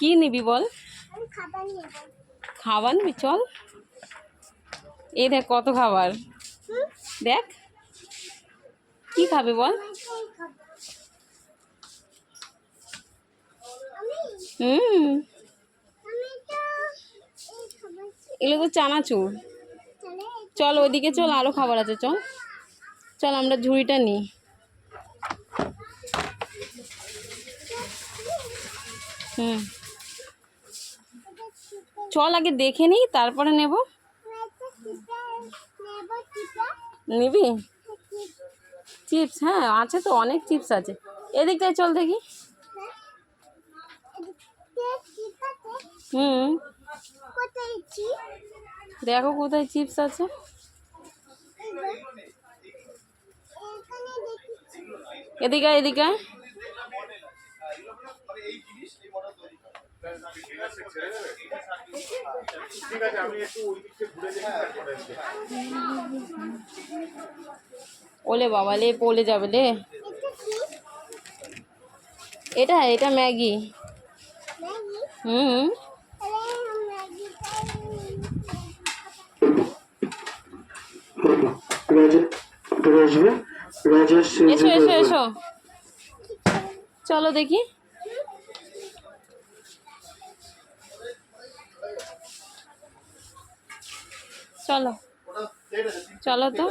কি নিবি বল? খাবার নেব। চল। এই দেখ কত খাবার। দেখ। কি খাবে বল? হুম। এগুলো তো চানাচুর। চল ওইদিকে চল আরও খাবার আছে, চল। চল, আমরা ঝুড়িটা নিই হুম। চল আগে দেখে নিই, তারপরে নেব। নেব? চিপে নিবি চিপস হ্যাঁ আছে তো, অনেক চিপস আছে। এদিকটায় চল দেখি। হুম। দেখো কোথায় চিপস আছে। এদিকে এদিকে। ঠিক আছে আমি একটু ওই দিক ঘুরে ওলে বাবা লে পলে যাবে লে। এটা এটা ম্যাগি। ম্যাগি হুম। এসো এসো এসো। চলো দেখি। চলো। চলো তো।